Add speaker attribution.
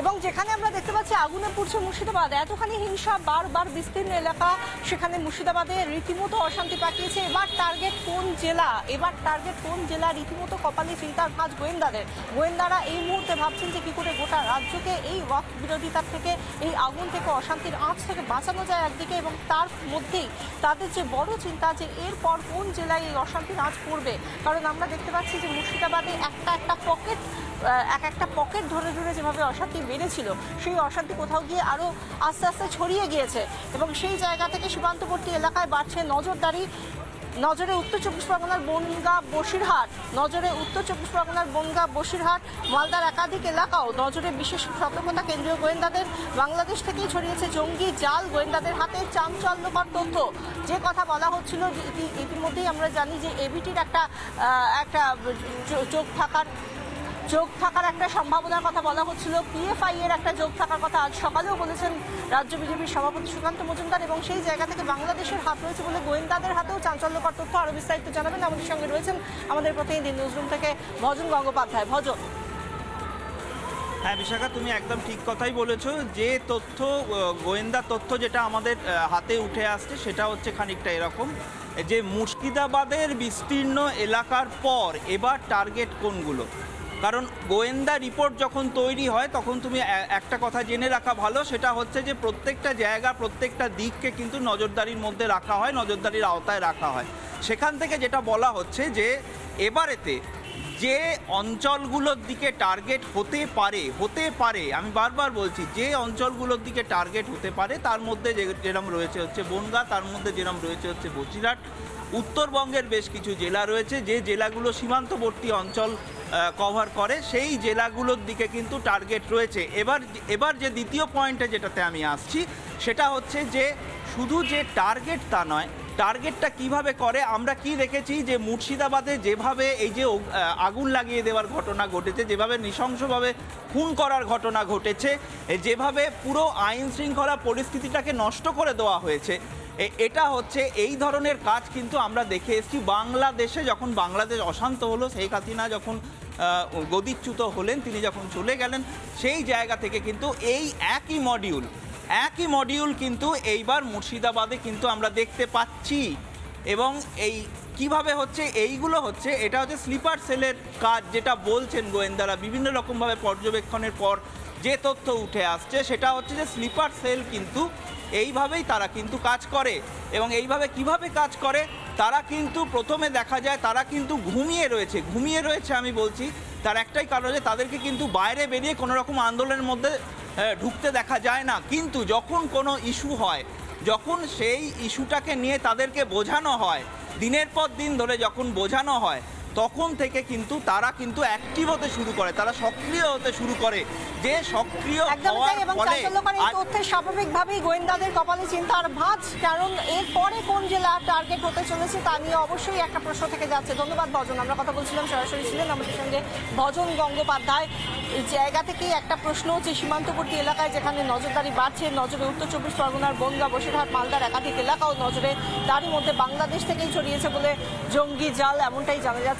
Speaker 1: এবং যেখানে আমরা দেখতে পাচ্ছি আগুনে পুড়ছে মুর্শিদাবাদ, এতখানি হিংসা বারবার বিস্তীর্ণ এলাকা, সেখানে মুর্শিদাবাদে রীতিমতো অশান্তি পাকিয়েছে। এবার কোন জেলা, এবার টার্গেট কোন জেলা, রীতিমতো কপালে চিন্তার ভাঁজ গোয়েন্দাদের। গোয়েন্দারা এই মুহূর্তে ভাবছেন যে কি করে গোটা রাজ্যকে এই ওয়াক বিরোধিতার থেকে, এই আগুন থেকে, অশান্তির আঁচ থেকে বাঁচানো যায় একদিকে এবং তার মধ্যেই তাদের যে বড় চিন্তা যে এরপর কোন জেলায় এই অশান্তির আঁচ পড়বে। কারণ আমরা দেখতে পাচ্ছি যে মুর্শিদাবাদে একটা একটা পকেট এক একটা পকেট ধরে ধরে যেভাবে অশান্তি বেড়েছিল, সেই অশান্তি কোথাও গিয়ে আরও আস্তে আস্তে ছড়িয়ে গিয়েছে। এবং সেই জায়গা থেকে সীমান্তবর্তী এলাকায় বাড়ছে নজরদারি। নজরে উত্তর চব্বিশ পরগনার বনগা বসিরহাট, নজরে উত্তর চব্বিশ পরগনার বনগা বসিরহাট, মালদার একাধিক এলাকাও নজরে বিশেষ সতর্কতা কেন্দ্রীয় গোয়েন্দাদের। বাংলাদেশ থেকেই ছড়িয়েছে জঙ্গি জাল, গোয়েন্দাদের হাতে চাঞ্চল্যকর তথ্য। যে কথা বলা হচ্ছিল ইতিমধ্যেই আমরা জানি যে এবিটির একটা একটা চোখ থাকার যোগ থাকার একটা সম্ভাবনার কথা বলা হচ্ছিল। পিএফআই এর একটা যোগ থাকার কথা আজ সকালেও বলেছেন রাজ্য বিজেপির সভাপতি সুকান্ত মজুমদার এবং সেই জায়গা থেকে বাংলাদেশের হাত রয়েছে বলে গোয়েন্দাদের হাতেও চাঞ্চল্যকর তথ্য আরও বিস্তারিত জানাবেন। আমাদের সঙ্গে রয়েছেন আমাদের প্রতিনিধি নিউজরুম থেকে ভজন গঙ্গোপাধ্যায়। ভজন।
Speaker 2: হ্যাঁ বিশাখা, তুমি একদম ঠিক কথাই বলেছ যে তথ্য গোয়েন্দা তথ্য যেটা আমাদের হাতে উঠে আসছে সেটা হচ্ছে খানিকটা এরকম যে মুর্শিদাবাদের বিস্তীর্ণ এলাকার পর এবার টার্গেট কোনগুলো? কারণ গোয়েন্দা রিপোর্ট যখন তৈরি হয়, তখন তুমি একটা কথা জেনে রাখা ভালো, সেটা হচ্ছে যে প্রত্যেকটা জায়গা, প্রত্যেকটা দিককে কিন্তু নজরদারির মধ্যে রাখা হয়, নজরদারির আওতায় রাখা হয়। সেখান থেকে যেটা বলা হচ্ছে যে, এবারেতে যে অঞ্চলগুলোর দিকে টার্গেট হতে পারে হতে পারে, আমি বারবার বলছি, যে অঞ্চলগুলোর দিকে টার্গেট হতে পারে, তার মধ্যে যেরম রয়েছে হচ্ছে বনগা, তার মধ্যে যেরম রয়েছে হচ্ছে বসিরহাট উত্তরবঙ্গের বেশ কিছু জেলা রয়েছে, যে জেলাগুলো সীমান্তবর্তী অঞ্চল কভার করে, সেই জেলাগুলোর দিকে কিন্তু টার্গেট রয়েছে। এবার এবার যে দ্বিতীয় পয়েন্টে যেটাতে আমি আসছি, সেটা হচ্ছে যে শুধু যে টার্গেট তা নয় টার্গেটটা কীভাবে করে? আমরা কি দেখেছি যে মুর্শিদাবাদে যেভাবে এই যে আগুন লাগিয়ে দেওয়ার ঘটনা ঘটেছে, যেভাবে নৃশংসভাবে খুন করার ঘটনা ঘটেছে যেভাবে পুরো আইন শৃঙ্খলা পরিস্থিতিটাকে নষ্ট করে দেওয়া হয়েছে এটা হচ্ছে এই ধরনের কাজ কিন্তু আমরা দেখে এসেছি। বাংলাদেশে যখন বাংলাদেশ অশান্ত হলো, শেখ হাসিনা যখন গদিচ্যুত হলেন, তিনি যখন চলে গেলেন, সেই জায়গা থেকে কিন্তু এই একই মডিউল একই মডিউল কিন্তু এইবার মুর্শিদাবাদে কিন্তু আমরা দেখতে পাচ্ছি। এবং এই কীভাবে হচ্ছে, এইগুলো হচ্ছে, এটা হচ্ছে স্লিপার সেলের কাজ যেটা বলছেন গোয়েন্দারা। বিভিন্ন রকমভাবে পর্যবেক্ষণের পর যে তথ্য উঠে আসছে, সেটা হচ্ছে যে স্লিপার সেল কিন্তু এইভাবেই তারা কিন্তু কাজ করে। এবং এইভাবে কীভাবে কাজ করে, তারা কিন্তু প্রথমে দেখা যায়, তারা কিন্তু ঘুমিয়ে রয়েছে। ঘুমিয়ে রয়েছে আমি বলছি, তার একটাই কারণ যে তাদেরকে কিন্তু বাইরে বেরিয়ে কোনো রকম আন্দোলনের মধ্যে ঢুকতে দেখা যায় না। কিন্তু যখন কোনো ইস্যু হয়, যখন সেই ইস্যুটাকে নিয়ে তাদেরকে বোঝানো হয়, দিনের পর দিন ধরে যখন বোঝানো হয় তখন থেকে কিন্তু তারা কিন্তু অ্যাক্টিভ হতে শুরু করে তারা সক্রিয় হতে শুরু করে। যে সক্রিয়
Speaker 1: এবং স্বাভাবিকভাবেই গোয়েন্দাদের কপালে চিন্তার ভাঁজ কারণ এরপরে কোন জেলা টার্গেট হতে চলেছে তা নিয়ে অবশ্যই একটা প্রশ্ন থেকে যাচ্ছে। ধন্যবাদ ভজন। আমরা কথা বলছিলাম সরাসরি ছিলেন আমাদের সঙ্গে ভজন গঙ্গোপাধ্যায়। জায়গা থেকেই একটা প্রশ্ন হচ্ছে সীমান্তবর্তী এলাকায় যেখানে নজরদারি বাড়ছে নজরে উত্তর চব্বিশ পরগনার বনগা বসিরহাট মালদার একাধিক এলাকাও নজরে তারই মধ্যে বাংলাদেশ থেকেই ছড়িয়েছে বলে জঙ্গি জাল এমনটাই জানা যাচ্ছে।